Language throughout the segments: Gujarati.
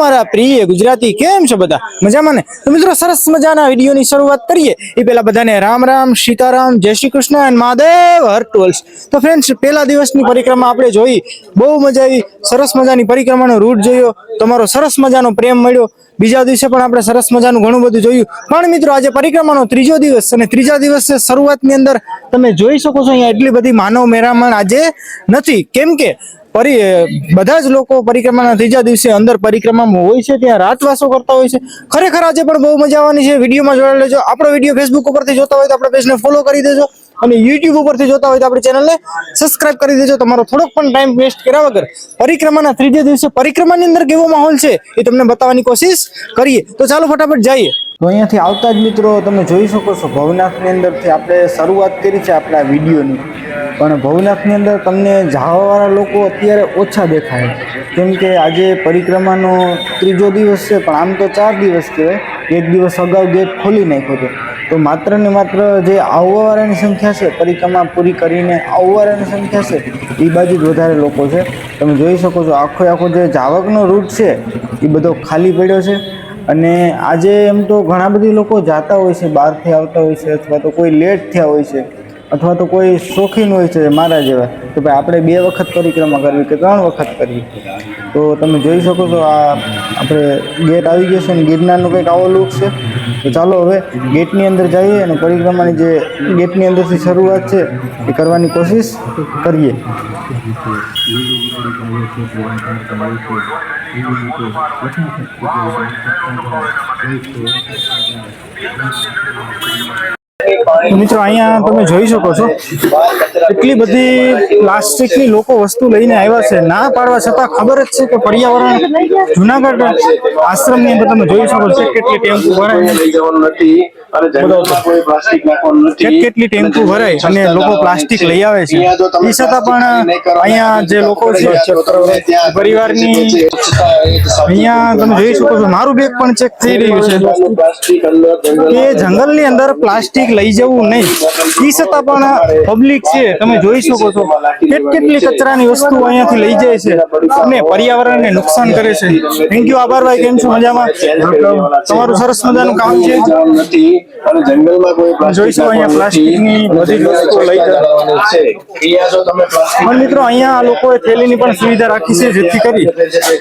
મારા પ્રિય ગુજરાતી કેમ છો બધા? મજામાં ને? તો મિત્રો સરસ મજાના વિડીયોની શરૂઆત કરીએ. એ પહેલા બધાને રામ રામ, સીતારામ, જય શ્રી કૃષ્ણ અને મહાદેવ હર ટોલ્સ તો ફ્રેન્ડ્સ પહેલા દિવસની પરિક્રમા આપણે જોઈ. બહુ મજા આવી, સરસ મજાની પરિક્રમાનો રૂટ જોયો. તમારો સરસ મજાનો પ્રેમ મળ્યો. બીજા દિવસે પણ આપણે સરસ મજાનું ઘણું બધું જોયું. પણ મિત્રો, આજે પરિક્રમાનો ત્રીજો દિવસ અને ત્રીજા દિવસે શરૂઆતની અંદર તમે જોઈ શકો છો, અહીંયા એટલી બધી માનવ મેરામણ આજે નથી. કેમ કે પરી બધા જ લોકો પરિક્રમાના ત્રીજા દિવસે અંદર પરિક્રમામાં હોય છે, ત્યાં રાતવાસો કરતા હોય છે. ખરેખર આજે પણ બહુ મજા આવવાની છે. વિડીયોમાં જોડાઈ લેજો આપણો વીડિયો ફેસબુક ઉપરથી જોતા હોય તો આપણે પેજને ફોલો કરી દેજો. અને યુટ્યુબ ઉપરથી જોતા હોય તો આપણી ચેનલને સબસ્ક્રાઇબ કરી દેજો. તમારો થોડોક પણ ટાઈમ વેસ્ટ કર્યા વગર પરિક્રમાના ત્રીજે દિવસે પરિક્રમાની અંદર કેવો માહોલ છે એ તમને બતાવવાની કોશિશ કરીએ. તો ચાલો ફટાફટ જઈએ. તો અહીંયાથી આવતા જ મિત્રો તમે જોઈ શકો છો ભવનાથની અંદરથી આપણે શરૂઆત કરી છે આપણા વિડીયોની. પણ ભવનાથની અંદર તમને જવાવાળા લોકો અત્યારે ઓછા દેખાય. કેમ કે આજે પરિક્રમાનો ત્રીજો દિવસ છે, પણ આમ તો ચાર દિવસ કહેવાય. એક દિવસ અગાઉ ગેટ ખોલી નાખ્યો હતો. તો માત્ર ને માત્ર જે આવવાવાળાની સંખ્યા છે, પરિક્રમા પૂરી કરીને આવવાવાળાની સંખ્યા છે, એ બાજુ જ વધારે લોકો છે. તમે જોઈ શકો છો આખો આખો જે જાવકનો રૂટ છે, એ બધો ખાલી પડ્યો છે. અને આજે એમ તો ઘણા બધી લોકો જાતા હોય છે, બહારથી આવતા હોય છે, અથવા તો કોઈ લેટ થયા હોય છે, અથવા તો કોઈ શોખીન હોય છે મારા જેવા કે ભાઈ આપણે બે વખત પરિક્રમા કરવી કે ત્રણ વખત કરવી? તો તમે જોઈ શકો છો આ આપણે ગેટ આવી ગયો છે અને ગિરનારનું કંઈક આવો લુક છે. તો ચાલો હવે ગેટની અંદર જઈએ અને પરિક્રમાની જે ગેટની અંદરથી શરૂઆત છે એ કરવાની કોશિશ કરીએ. મિત્રો, અહીંયા તમે જોઈ શકો છો એટલી બધી પ્લાસ્ટિકની લોકો વસ્તુ લઈને આવ્યા છે. ના પાડવા છતાં ખબર જ છે કે પર્યાવરણ જુનાગઢ આશ્રમની અંદર તમે જોઈ શકો છો કેટલી ટેમ્પો ભરાય નથી કેટલી ટેમ્પો ભરાય અને લોકો પ્લાસ્ટિક લઈ આવે છે. એ છતાં પણ અહીંયા જે લોકો છે પરિવારની અહીંયા તમે જોઈ શકો છો મારું બેગ પણ ચેક થઈ રહ્યું છે. કે જંગલની અંદર પ્લાસ્ટિક લઈ જવું નહીં. એ છતાં પણ પબ્લિક છે તમે જોઈ શકો છો. કેટ કેટલી કચરાની વસ્તુ અહીંયાથી લઈ જાય છે અને પર્યાવરણને નુકસાન કરે છે. થેન્ક યુ આભાર ભાઈ. કેમ છો? મજામાં? તમારું સરસ મજાનું કામ છે. અને જંગલમાં કોઈ જોઈશું અહીંયા પ્લાસ્ટિકની બધી જ વસ્તુઓ લઈ જવાનું છે અહીંયા જો તમે પ્લાસ્ટિક પણ મિત્રો અહીંયા આ લોકોએ થેલીની પણ સુવિધા રાખી છે જેથી કરી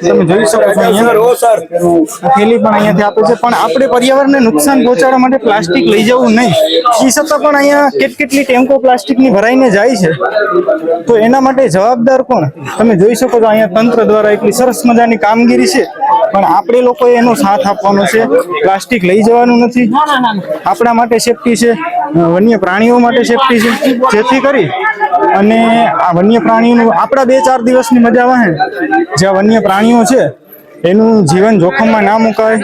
તમે જોઈ શકો છો અહીંયા થેલી પણ અહીંયાથી આપે છે પણ આપણે પર્યાવરણને નુકસાન પહોંચાડવા માટે પ્લાસ્ટિક લઈ જવું નહીં એ છતાં પણ અહીંયા કેટ કેટલી ટેમ્પો પ્લાસ્ટિકની ભરાઈને જાય છે તો એના માટે જવાબદાર કોણ તમે જોઈ શકો છો અહીંયા તંત્ર દ્વારા એટલી સરસ મજાની કામગીરી છે પણ આપણે લોકોએ એનો સાથ આપવાનો છે. પ્લાસ્ટિક લઈ જવાનું નથી. આપણા માટે સેફટી છે. વન્ય પ્રાણીઓ માટે સેફટી છે. જેથી કરી અને આ વન્ય પ્રાણીઓનું આપણા બે ચાર દિવસની મજા વાહે. જ્યાં વન્ય પ્રાણીઓ છે એનું જીવન જોખમમાં ના મુકાય.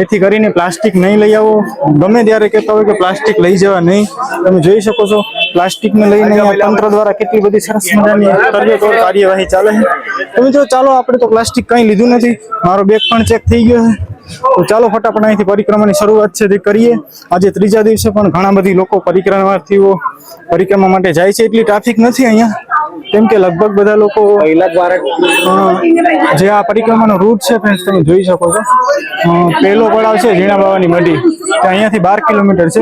એથી કરીને પ્લાસ્ટિક નહીં લઈ આવો. ગમે ત્યારે કહેતા હોય કે પ્લાસ્ટિક લઈ જવા નહીં. તમે જોઈ શકો છો, પ્લાસ્ટિકને લઈને તંત્ર દ્વારા કેટલી બધી સરસ મજાની તરબેતોડ કાર્યવાહી ચાલે છે. તમે જો, ચાલો, આપણે તો પ્લાસ્ટિક કંઈ લીધું નથી. મારો બેગ પણ ચેક થઈ ગયો છે. તો ચાલો, ફટાફટ અહીંથી પરિક્રમાની શરૂઆત છે તે કરીએ. આજે ત્રીજા દિવસે પણ ઘણા બધી લોકો પરિક્રમાર્થીઓ પરિક્રમા માટે જાય છે. એટલી ટ્રાફિક નથી અહીંયા. કેમ કે લગભગ બધા લોકો જે આ પરિક્રમાનો રૂટ છે ફ્રેન્ડ્સ તમે જોઈ શકો છો. પહેલો પડાવ છે ઝીણા બાવાની મઢી અહીંયાથી બાર કિલોમીટર છે.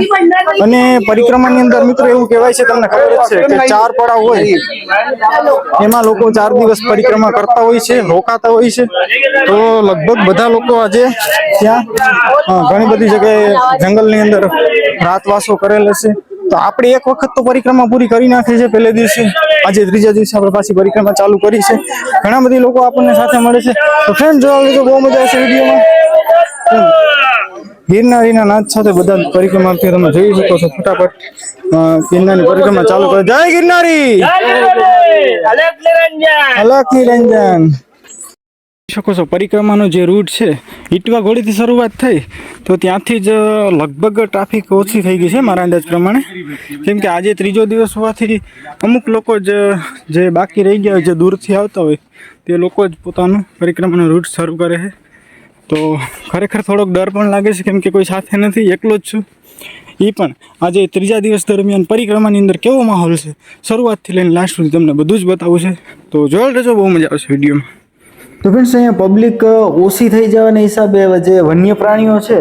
અને પરિક્રમાની અંદર મિત્રો એવું કહેવાય છે તમને ખબર જ છે કે ચાર પડાવ હોય. એમાં લોકો ચાર દિવસ પરિક્રમા કરતા હોય છે રોકાતા હોય છે. તો લગભગ બધા લોકો આજે ત્યાં ઘણી બધી જગ્યાએ જંગલની અંદર રાતવાસો કરેલ હશે. તો આપણે એક વખત તો પરિક્રમા પૂરી કરી નાખી છે પહેલે દિવસે. આજે ત્રીજા દિવસે આપણે પાછી પરિક્રમા ચાલુ કરી છે. ઘણા બધી લોકો આપણને સાથે મળે છે. તો ફ્રેન્ડ જોવા તો બહુ મજા આવશે વિડીયોમાં ગિરનારીના નાથ સાથે બધા પરિક્રમા તમે જોઈ શકો છો ફટાફટ. ગિરનારની પરિક્રમા ચાલુ કરે. જય ગિરનારી! અલગ નિરંજન! શકો છો. પરિક્રમાનો જે રૂટ છે ઇટવા ઘોડીથી શરૂઆત થઈ, તો ત્યાંથી જ લગભગ ટ્રાફિક ઓછી થઈ ગઈ છે મારા અંદાજ પ્રમાણે. કેમ કે આજે ત્રીજો દિવસ હોવાથી અમુક લોકો જ, જે બાકી રહી ગયા હોય, જે દૂરથી આવતા હોય, તે લોકો જ પોતાનું પરિક્રમાનો રૂટ શરૂ કરે છે. તો ખરેખર થોડોક ડર પણ લાગે છે, કેમ કે કોઈ સાથે નથી, એકલો જ છું. એ પણ આજે ત્રીજા દિવસ દરમિયાન પરિક્રમાની અંદર કેવો માહોલ છે? શરૂઆતથી લઈને લાસ્ટ સુધી તમને બધું જ બતાવું છે. તો જોયેલ રહેજો બહુ મજા આવશે વિડીયોમાં. તો ફ્રેન્ડ્સ અહીંયા પબ્લિક ઓછી થઈ જવાના હિસાબે જે વન્ય પ્રાણીઓ છે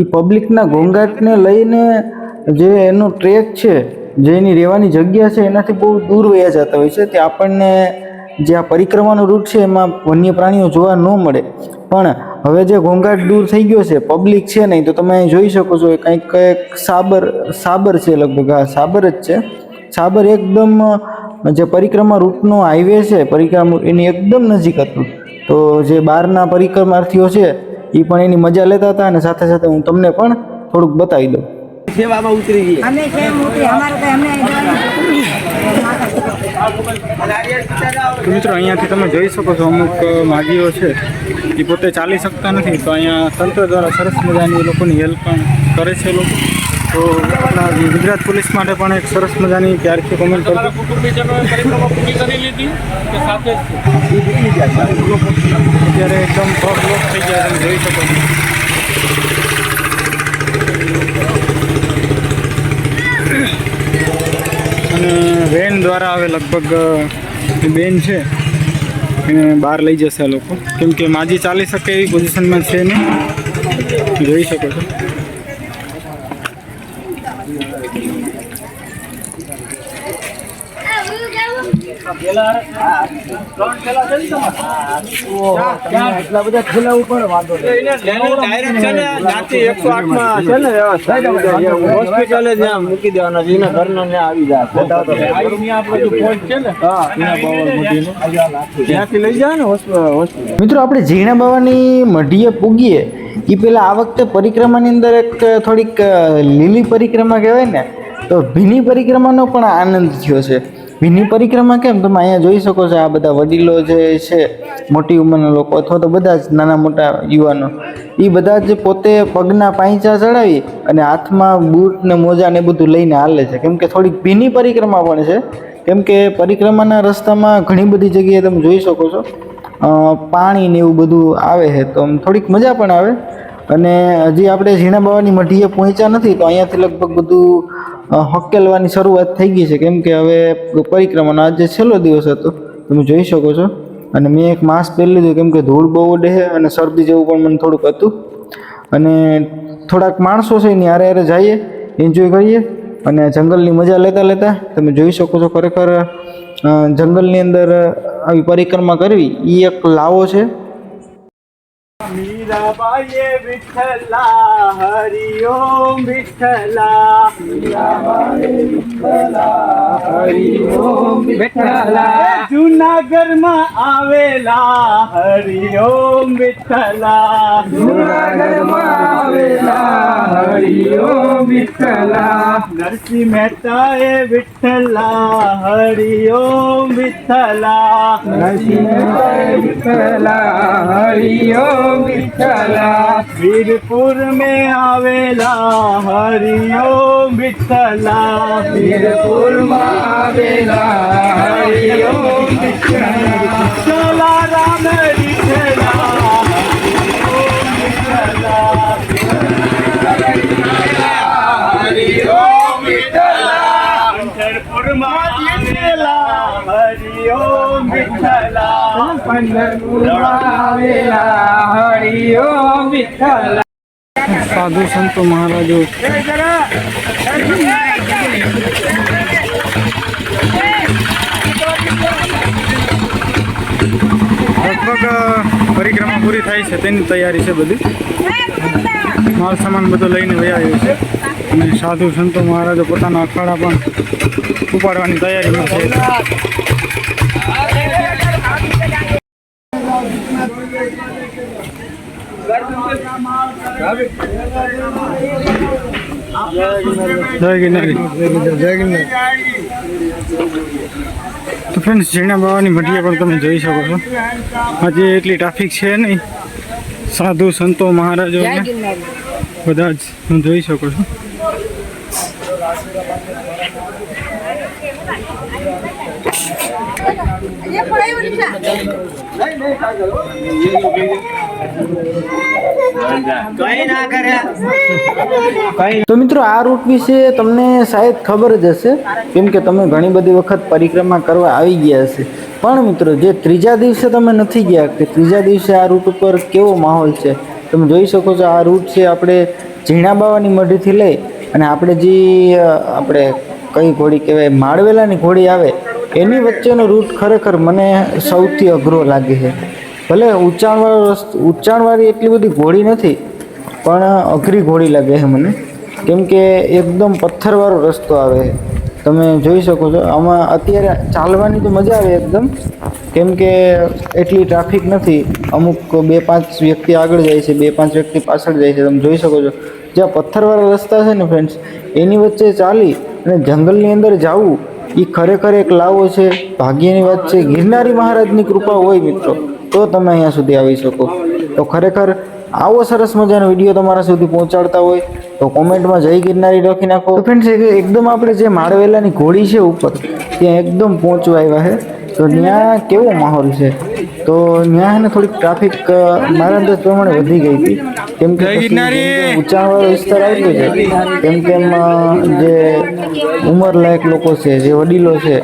એ પબ્લિકના ઘોંઘાટને લઈને જે એનો ટ્રેક છે, જે એની રહેવાની જગ્યા છે, એનાથી બહુ દૂર વયા જતા હોય છે, તે આપણને જે આ પરિક્રમાનો રૂટ છે, એમાં વન્ય પ્રાણીઓ જોવા ન મળે. પણ હવે જે ઘોંઘાટ દૂર થઈ ગયો છે પબ્લિક છે નહીં, તો તમે અહીં જોઈ શકો છો કંઈક કંઈક સાબર સાબર છે લગભગ આ સાબર જ છે. સાબર એકદમ જે પરિક્રમા રૂટનો હાઈવે છે, પરિક્રમા એની એકદમ નજીક હતું. તો જે બહારના પરિક્રમાર્થીઓ છે એ પણ એની મજા લેતા હતા અને સાથે સાથે હું તમને પણ થોડુંક બતાવી દઉં. સેવામાં ઉતરી ગઈ અમે છે મોટી અમારે તો અમને મિત્રો અહીંયાથી તમે જોઈ શકો છો અમુક માગીઓ છે એ પોતે ચાલી શકતા નથી. તો અહીંયા તંત્ર દ્વારા સરસ મજાની લોકોની હેલ્પ પણ કરે છે લોકો. તો આપણા ગુજરાત પોલીસ માટે પણ એક સરસ મજાની ત્યારથી કોમેન્ટ કરી. અત્યારે એકદમ પગ લોક થઈ ગયા તમે જોઈ શકો છો. અને વેન દ્વારા હવે લગભગ બેન છે એને બહાર લઈ જશે આ લોકો. કેમ કે માજી ચાલી શકે એવી પોઝિશનમાં છે નહીં. જોઈ શકો છો. એટલા બધા થેલા ઉપર વાંધો હોસ્પિટલે જ્યાં મૂકી દેવાના છે. એના ઘરના ને આવી જાય. લઈ જાય ને હોસ્પિટલ. મિત્રો આપણે ઝીણા બાવાની મઢીએ પૂગીએ એ પેલા આ વખતે પરિક્રમાની અંદર એક થોડીક લીલી પરિક્રમા કહેવાય ને તો ભીની પરિક્રમાનો પણ આનંદ થયો છે. ભીની પરિક્રમા કેમ? તમે અહીંયા જોઈ શકો છો આ બધા વડીલો જે છે, મોટી ઉંમરના લોકો અથવા તો બધા જ નાના મોટા યુવાનો એ બધા જ પોતે પગના પાંચા ચડાવી અને હાથમાં બૂટ ને મોજા ને બધું લઈને હાલે છે. કેમ કે થોડીક ભીની પરિક્રમા પણ છે. કેમ કે પરિક્રમાના રસ્તામાં ઘણી બધી જગ્યાએ તમે જોઈ શકો છો પાણી ને એવું બધું આવે છે. તો થોડીક મજા પણ આવે. અને હજી આપણે ઝીણા બાવાની મઢીએ પહોંચ્યા નથી, તો અહીંયાથી લગભગ બધું હકેલવાની શરૂઆત થઈ ગઈ છે. કેમ કે હવે પરિક્રમાનો આજે છેલ્લો દિવસ હતો. તમે જોઈ શકો છો. અને મેં એક માસ્ક પહેરી લીધું. કેમ કે ધૂળ બહુ છે અને શરદી જેવું પણ મને થોડુંક હતું. અને થોડાક માણસો છે એની હારે હારે જઈએ એન્જોય કરીએ. અને જંગલની મજા લેતા લેતા તમે જોઈ શકો છો ખરેખર જંગલની અંદર આવી પરિક્રમા કરવી એ એક લાવો છે. મીરાબાઈએ વિઠ્ઠલા હરિ ઓમ વિઠ્ઠલા. જુનાગઢમાં આવેલા હરિ ઓમ વિઠ્ઠલા. જુનાગઢમાં આવેલા હરિ ઓમ વિઠ્ઠલા. નરસિંહ મહેતાએ વિઠ્ઠલા હરિ ઓમ વિઠ્ઠલા. નરસિંહ મહેતાએ વિઠ્ઠલા હરિ ઓમ વિઠલા વીરપુર મે આવેલા હરિઓમ વિઠલા વીરપુરમાં આવેલા હરિઓમ વિઠલા રામ વિઠલા હરિઓમ વિઠલા સાધુ સંતો મહારાજો. લગભગ પરિક્રમા પૂરી થાય છે, તેની તૈયારી છે બધી. માલ સામાન બધો લઈને વયા આવ્યો છે. અને સાધુ સંતો મહારાજો પોતાના અખાડા પણ ઉપાડવાની તૈયારીમાં છે. જય ગિરનારી. જય ગિરનારી. તો ફ્રેન્ડ્સ ઝીણા બાવાની મઢીએ પણ તમે જોઈ શકો છો. આજે એટલી ટ્રાફિક છે નહીં. સાધુ સંતો મહારાજો બધા જ હું જોઈ શકો છો એ પડાયું તો મિત્રો આ રૂટ વિશે તમને શાયદ ખબર જ હશે, કેમ કે તમે ઘણી બધી વખત પરિક્રમા કરવા આવી ગયા હશે. પણ મિત્રો, જે ત્રીજા દિવસે તમે નથી ગયા કે ત્રીજા દિવસે આ રૂટ ઉપર કેવો માહોલ છે? તમે જોઈ શકો છો આ રૂટ છે આપણે ઝીણા બાવાની મઢીથી લઈ અને આપણે જે આપણે કઈ ઘોડી કહેવાય, માળવેલાની ઘોડી આવે એની વચ્ચેનો રૂટ ખરેખર મને સૌથી અઘરો લાગે છે. ભલે ઊંચાણવાળો રસ્તો ઊંચાણવાળી એટલી બધી ઘોડી નથી, પણ અઘરી ઘોડી લાગે છે મને. કેમ કે એકદમ પથ્થરવાળો રસ્તો આવે છે. તમે જોઈ શકો છો, આમાં અત્યારે ચાલવાની તો મજા આવે એકદમ. કેમ કે એટલી ટ્રાફિક નથી. અમુક બે પાંચ વ્યક્તિ આગળ જાય છે, બે પાંચ વ્યક્તિ પાછળ જાય છે, તમે જોઈ શકો છો. જ્યાં પથ્થરવાળા રસ્તા છે ને ફ્રેન્ડ્સ એની વચ્ચે ચાલી અને જંગલની અંદર જવું એ ખરેખર એક લાવો છે, ભાગ્યની વાત છે. ગિરનારી મહારાજની કૃપા હોય મિત્રો, તો તમે અહીંયા સુધી આવી શકો. તો ખરેખર આવો સરસ મજાનો વીડિયો તમારા સુધી પહોંચાડતા હોય, તો કોમેન્ટમાં જય ગિરનારી લખી નાખો. ફ્રેન્ડ્સ એકદમ આપણે જે માળવેલાની ઘોડી છે ઉપર, ત્યાં એકદમ પહોંચવા આવ્યા છે. તો ત્યાં કેવો માહોલ છે? તો ત્યાં ને થોડીક ટ્રાફિક મારા અંદાજ પ્રમાણે વધી ગઈ હતી. કેમ કે પછી વિસ્તાર આવી ગયો છે તેમ તેમ જે ઉંમરલાયક લોકો છે જે વડીલો છે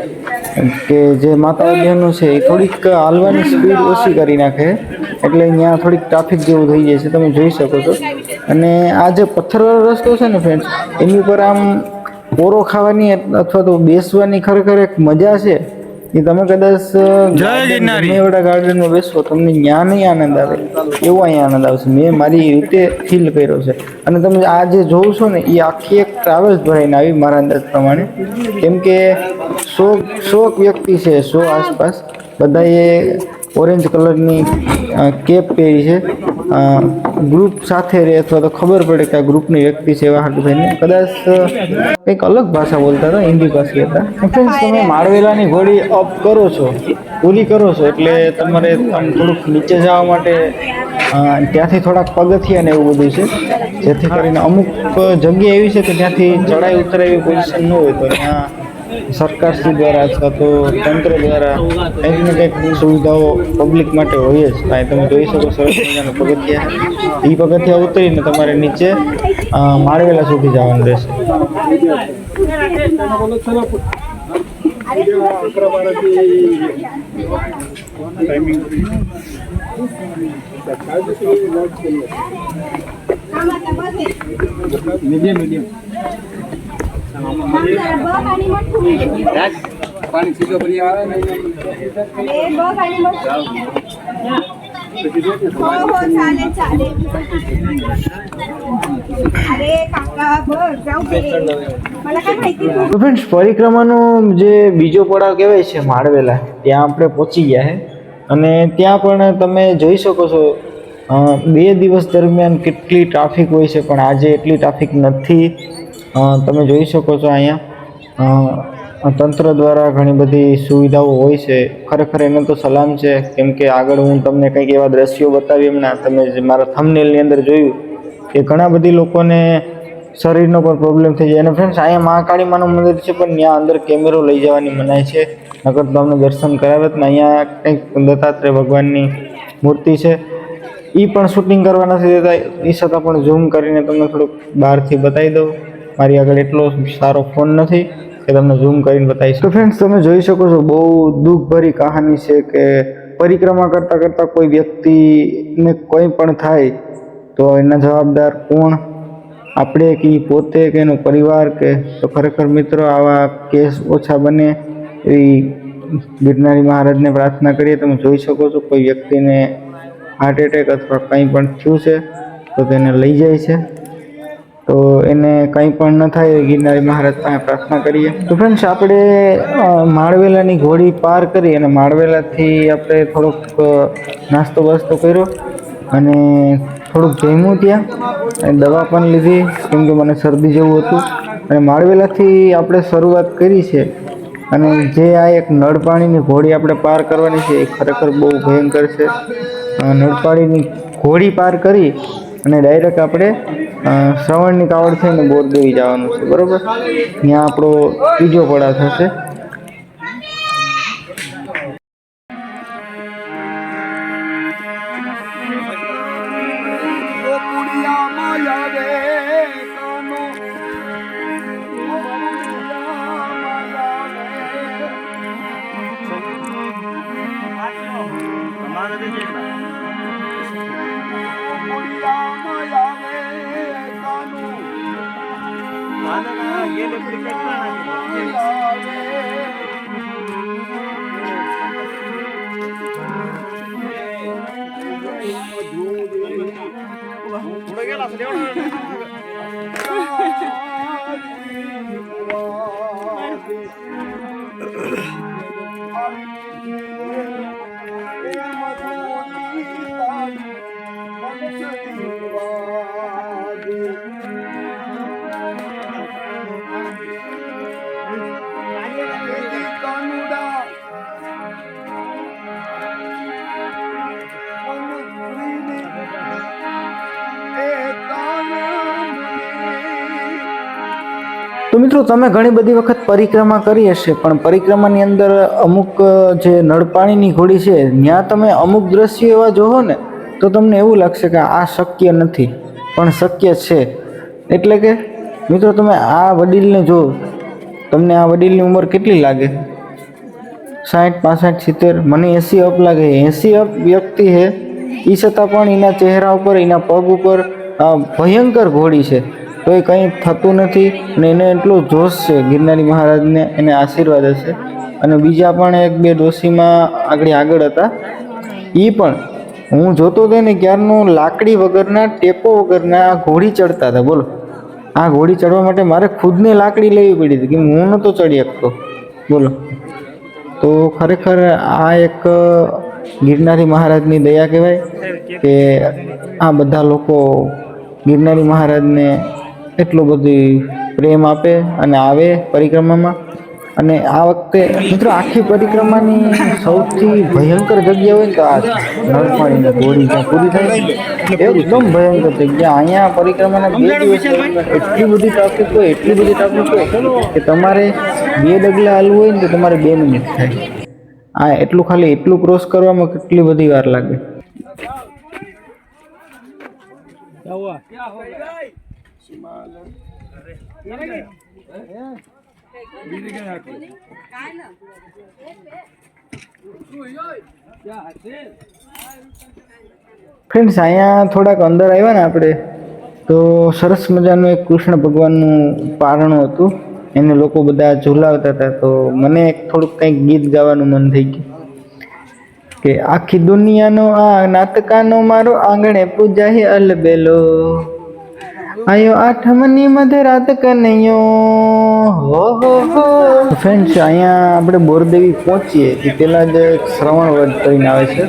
કે જે માતા બહેનો છે એ થોડીક હાલવાની સ્પીડ ઓછી કરી નાખે. એટલે અહીંયા થોડીક ટ્રાફિક જેવું થઈ જાય છે તમે જોઈ શકો છો. અને આ જે પથ્થરવાળો રસ્તો છે ને ફ્રેન્ડ્સ એની ઉપર આમ કોરો ખાવાની અથવા તો બેસવાની ખરેખર એક મજા છે. એ તમે કદાચ એવડા ગાર્ડનમાં બેસો તમને ત્યાં નહીં આનંદ આવે. એવો અહીંયા આનંદ આવશે મેં મારી રીતે ફીલ કર્યો છે. અને તમે આ જે જોઉં છો ને એ આખી એક ટ્રાવેલ્સ ભરાઈને આવી મારા અંદાજ પ્રમાણે. કેમ કે સો સો વ્યક્તિ છે સો આસપાસ. બધાએ ઓરેન્જ કલરની કેપ પહેરી છે. ગ્રુપ સાથે રહે અથવા તો ખબર પડે કે આ ગ્રુપની વ્યક્તિ છે એવા હાટુ થઈને કદાચ કંઈક અલગ ભાષા બોલતા હતા, હિન્દી ભાષી હતા. ફ્રેન્ડ્સ તમે માળવેલાની ઘોડી અપ કરો છો પૂરી કરો છો, એટલે તમારે થોડુંક નીચે જવા માટે ત્યાંથી થોડાક પગથિયા ને એવું બધું છે. જેથી કરીને અમુક જગ્યા એવી છે કે જ્યાંથી ચડાઈ ઉતરાય એવી પોઝિશન ન હોય તો ત્યાં સરકારશ્રી દ્વારા અથવા તો તંત્ર દ્વારા કંઈક ને કંઈક સુવિધાઓ પબ્લિક માટે હોય જ. કાંઈ તમે જોઈ શકો સરસ પગથિયા. એ પગથિયા ઉતરીને તમારે નીચે મારવેલા સુધી જવાનું રહેશે. પાણી ફ્રેન્ડ્સ પરિક્રમાનો જે બીજો પડાવ કહેવાય છે માળવેલા, ત્યાં આપણે પહોંચી ગયા છે અને ત્યાં પણ તમે જોઈ શકો છો બે દિવસ દરમિયાન કેટલી ટ્રાફિક હોય છે, પણ આજે એટલી ટ્રાફિક નથી. તમે જોઈ શકો છો અહીંયા. તંત્ર દ્વારા ઘણી બધી સુવિધાઓ હોય છે. ખરેખર એને તો સલામ છે. કેમ કે આગળ હું તમને કંઈક એવા દ્રશ્યો બતાવી એમના. તમે જે મારા થમનેલની અંદર જોયું કે ઘણા બધી લોકોને શરીરનો પણ પ્રોબ્લેમ થઈ જાય. અને ફ્રેન્ડ્સ અહીંયા મહાકાળી માનું મંદિર છે, પણ ત્યાં અંદર કેમેરો લઈ જવાની મનાય છે. નકર તો અમને દર્શન કરાવે તો અહીંયા કંઈક દત્તાત્રેય ભગવાનની મૂર્તિ છે. એ પણ શૂટિંગ કરવા નથી દેતા. એ છતાં પણ ઝૂમ કરીને તમને થોડુંક બહારથી બતાવી દઉં. મારી આગળ એટલો સારો ફોન નથી કે તમને ઝૂમ કરીને બતાવીશ તો ફ્રેન્ડ્સ તમે જોઈ શકો છો, બહુ દુઃખભરી કહાની છે કે પરિક્રમા કરતાં કરતાં કોઈ વ્યક્તિને કોઈ પણ થાય તો એના જવાબદાર કોણ? આપણે કે પોતે કે એનો પરિવાર કે તો ખરેખર મિત્રો, આવા કેસ ઓછા બને એવી ગિરનારી મહારાજને પ્રાર્થના કરીએ. તમે જોઈ શકો છો, કોઈ વ્યક્તિને હાર્ટ એટેક અથવા કંઈ પણ થયું છે તો તેને લઈ જાય છે. તો એને કંઈ પણ ન થાય ગિરનારી મહારાજ પાસે પ્રાર્થના કરીએ. તો ફ્રેન્ડ્સ આપણે માળવેલાની ઘોડી પાર કરી અને માળવેલાથી આપણે થોડોક નાસ્તો બાસ્તો કર્યો અને થોડુંક જમ્યું ત્યાં અને દવા પણ લીધી, કેમ કે મને શરદી જેવું હતું. અને માળવેલાથી આપણે શરૂઆત કરી છે અને જે આ એક નળપાણીની ઘોડી આપણે પાર કરવાની છે એ ખરેખર બહુ ભયંકર છે. નળપાણીની ઘોડી પાર કરી અને ડાયરેક્ટ આપણે શ્રવણની કાવડ થઈને બોરદેવી જવાનું છે, બરાબર? ત્યાં આપણો ત્રીજો પડાવ થશે. મિત્રો, તમે ઘણી બધી વખત પરિક્રમા કરી હશે, પણ પરિક્રમાની અંદર અમુક જે નળપાણીની ઘોડી છે ત્યાં તમે અમુક દ્રશ્યો એવા જોવો ને, તો તમને એવું લાગશે કે આ શક્ય નથી, પણ શક્ય છે. એટલે કે, મિત્રો, તમે આ વડીલને જો તમને આ વડીલની ઉંમર કેટલી લાગે? સાઠ પાસઠ, સિત્તેર, મને એંસી અપ લાગે. એંસી અપ વ્યક્તિ છે એ છતાં પણ એના ચહેરા ઉપર, એના પગ ઉપર ભયંકર ઘોડી છે. તો એ કંઈ થતું નથી અને એને એટલો જોશ છે ગિરનારી મહારાજને એને આશીર્વાદ હશે. અને બીજા પણ એક બે ડોશીમાં આગળ આગળ હતા. એ પણ, હું જોતો હતો ને ક્યારનું લાકડી વગરના, ટેપો વગરના ઘોડી ચડતા હતા. બોલો. આ ઘોડી ચડવા માટે મારે ખુદને લાકડી લેવી પડી હતી કે હું નહોતો ચડી શકતો. બોલો. તો ખરેખર આ એક ગિરનારી મહારાજની દયા કહેવાય કે આ બધા લોકો ગિરનારી મહારાજને એટલો બધી પ્રેમ આપે અને આવે પરિક્રમામાં. અને આ વખતે મિત્રો આખી પરિક્રમાની સૌથી ભયંકર જગ્યા હોય ને તો આ નળપાણીની ગોળી જ્યાં પૂરી થાય એકદમ ભયંકર જગ્યા. અહીંયા પરિક્રમાના બે દિવસ એટલી બધી ટ્રાફિક હોય એટલી બધી ટ્રાફિક હોય કે તમારે બે ડગલા હાલવું હોય ને તો તમારે બે મિનિટ થાય. આ એટલું ખાલી એટલું ક્રોસ કરવામાં કેટલી બધી વાર લાગે. ફ્રેન્ડ્સ અહીંયા થોડાક અંદર આવ્યા ને આપણે, તો સરસ મજાનું એક કૃષ્ણ ભગવાનનું પારણું હતું. એને લોકો બધા ઝુલાવતા હતા, તો મને એક થોડુંક કંઈક ગીત ગાવાનું મન થઈ ગયું. કે આખી દુનિયાનો આ નાટકાનો મારો આંગણે પૂજાહે અલબેલો. આયો આઠમની મધરાત કનૈયો. હો હો હો. ફ્રેન્ડ્સ અહીંયા આપણે બોરદેવી પહોંચીએ કે પહેલાં જ શ્રવણ વડ કરીને આવે છે.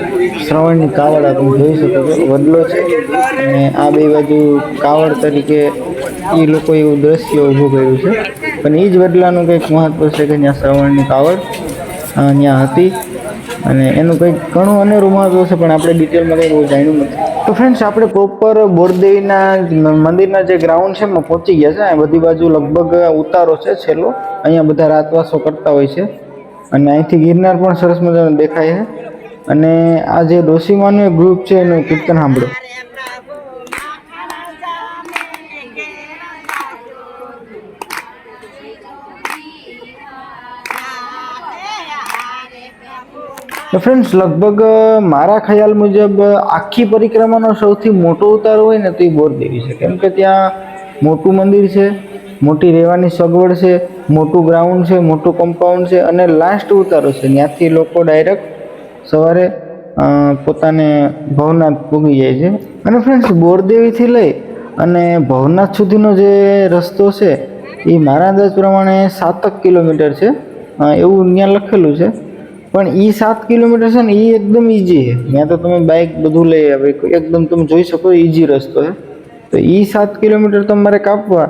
શ્રવણની કાવડ આપણે જોઈ શકો છો. વડલો છે. અને આ બે બાજુ કાવડ તરીકે એ લોકો એવું દ્રશ્ય ઊભું કર્યું છે. પણ એ જ વડલાનું કંઈક મહત્વ છે કે ત્યાં શ્રવણની કાવડ ત્યાં હતી. અને એનું કંઈક ઘણું અનેરું મહત્વ છે, પણ આપણે ડિટેલમાં કંઈ બહુ જાણ્યું નથી. તો ફ્રેન્ડ્સ આપણે પ્રોપર બોરદેવીના મંદિરના જે ગ્રાઉન્ડ છે, એમાં પહોંચી ગયા છે. આ બધી બાજુ લગભગ ઉતારો છે, છેલ્લો. અહીંયા બધા રાતવાસો કરતા હોય છે. અને અહીંથી ગિરનાર પણ સરસ મજાનો દેખાય છે. અને આ જે ડોસીમાનું ગ્રુપ છે, એનું કીર્તન સાંભળો. તો ફ્રેન્ડ્સ લગભગ મારા ખ્યાલ મુજબ આખી પરિક્રમાનો સૌથી મોટો ઉતારો હોય ને તો એ બોરદેવી છે. કેમ કે ત્યાં મોટું મંદિર છે, મોટી રહેવાની સગવડ છે, મોટું ગ્રાઉન્ડ છે, મોટું કમ્પાઉન્ડ છે અને લાસ્ટ ઉતારો છે. ત્યાંથી લોકો ડાયરેક્ટ સવારે પોતાને ભવનાથ પૂગી જાય છે. અને ફ્રેન્ડ્સ બોરદેવીથી લઈ અને ભવનાથ સુધીનો જે રસ્તો છે, એ મારા અંદાજ પ્રમાણે સાતક કિલોમીટર છે. એવું ત્યાં લખેલું છે. પણ એ સાત કિલોમીટર છે ને એ એકદમ ઈઝી છે. ત્યાં તો તમે બાઇક બધું લઈ આવે એકદમ તમે જોઈ શકો ઈઝી રસ્તો છે. તો એ સાત કિલોમીટર તમારે કાપવા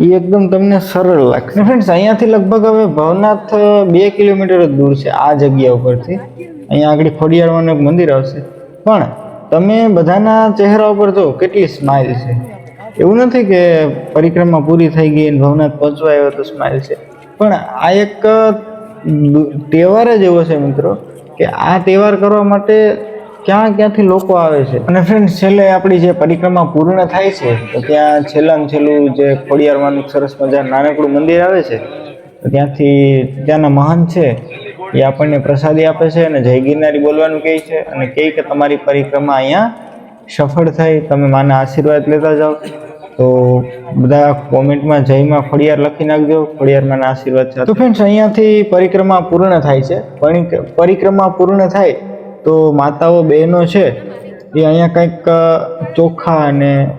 એ એકદમ તમને સરળ લાગશે. ફ્રેન્ડ્સ અહીંયાથી લગભગ હવે ભવનાથ બે કિલોમીટર જ દૂર છે, આ જગ્યા ઉપરથી. અહીંયા આગળ ખોડિયારવાનું એક મંદિર આવશે. પણ તમે બધાના ચહેરા ઉપર જો કેટલી સ્માઇલ છે. એવું નથી કે પરિક્રમા પૂરી થઈ ગઈ ભવનાથ પહોંચવા આવ્યો તો સ્માઇલ છે. પણ આ એક તહેવાર જ એવો છે મિત્રો, કે આ તહેવાર કરવા માટે ક્યાં ક્યાંથી લોકો આવે છે? અને ફ્રેન્ડ છેલ્લે આપણી જે પરિક્રમા પૂર્ણ થાય છે, તો ત્યાં છેલ્લામાં છેલ્લું જે ખોડિયારમાંનું સરસ મજા નાનકડું મંદિર આવે છે ત્યાંથી ત્યાંના મહાન છે, એ આપણને પ્રસાદી આપે છે અને જય ગિરનારી બોલવાનું કહે છે અને કહે કે તમારી પરિક્રમા અહીંયા સફળ થાય, તમે માના આશીર્વાદ લેતા જાઓ. તો બધા કોમેન્ટમાં જયમાં ફળિયાર લખી નાખજો. ફળિયારમાં આશીર્વાદ છે તો ફ્રેન્ડ્સ અહીંયાથી પરિક્રમા પૂર્ણ થાય છે. પરિક- પરિક્રમા પૂર્ણ થાય તો માતાઓ, બહેનો છે, એ અહીંયા કંઈક ચોખા ને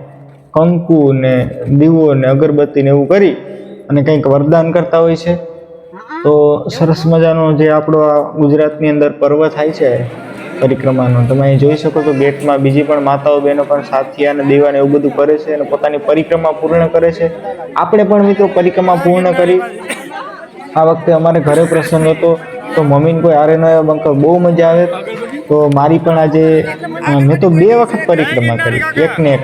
કંકુ ને દીવો ને અગરબત્તી ને એવું કરી અને કંઈક વરદાન કરતા હોય છે. તો સરસ મજાનો જે આપણો આ ગુજરાતની અંદર પર્વ થાય છે પરિક્રમાનો. તમે અહીં જોઈ શકો છો ગેટમાં બીજી પણ માતાઓ બહેનો પણ સાથિયા અને દેવાને એવું બધું કરે છે અને પોતાની પરિક્રમા પૂર્ણ કરે છે. આપણે પણ મિત્રો પરિક્રમા પૂર્ણ કરી. આ વખતે અમારે ઘરે પ્રસંગ હતો, તો મમ્મીને કોઈ હારે ન આવ્યો બંકર બહુ મજા આવે. તો મારી પણ આજે મેં તો બે વખત પરિક્રમા કરી એક ને એક.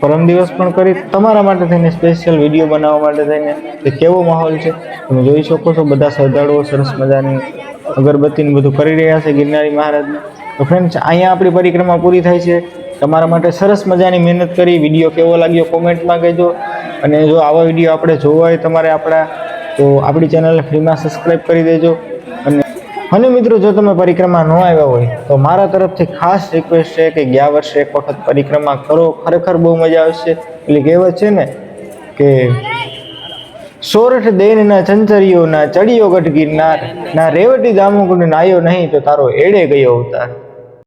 પરમ દિવસ પણ કરી, તમારા માટે થઈને સ્પેશિયલ વીડિયો બનાવવા માટે થઈને. કે કેવો માહોલ છે? તમે જોઈ શકો છો બધા શ્રદ્ધાળુઓ, સરસ મજાની અગરબત્તીને બધું કરી રહ્યા છે ગિરનારી મહારાજને. તો ફ્રેન્ડ્સ અહીંયા આપણી પરિક્રમા પૂરી થાય છે. તમારા માટે સરસ મજાની મહેનત કરી. વીડિયો કેવો લાગ્યો કોમેન્ટમાં કહેજો. અને જો આવા વીડિયો આપણે જોવા હોય તમારે આપણા, તો આપણી ચેનલને ફ્રીમાં સબસ્ક્રાઈબ કરી દેજો. અને અને મિત્રો, જો તમે પરિક્રમા ન આવ્યા હોય, તો મારા તરફથી ખાસ રિક્વેસ્ટ છે કે ગયા વર્ષે એક વખત પરિક્રમા કરો. ખરેખર બહુ મજા આવશે. એટલે કહેવત છે ને કે સોરઠ દેનના ચંચરીઓના ચડિયો ગઢ ગિરનાર, ના રેવટી દામોકુંડ નાયો નહીં તો તારો એડે ગયો અવતાર.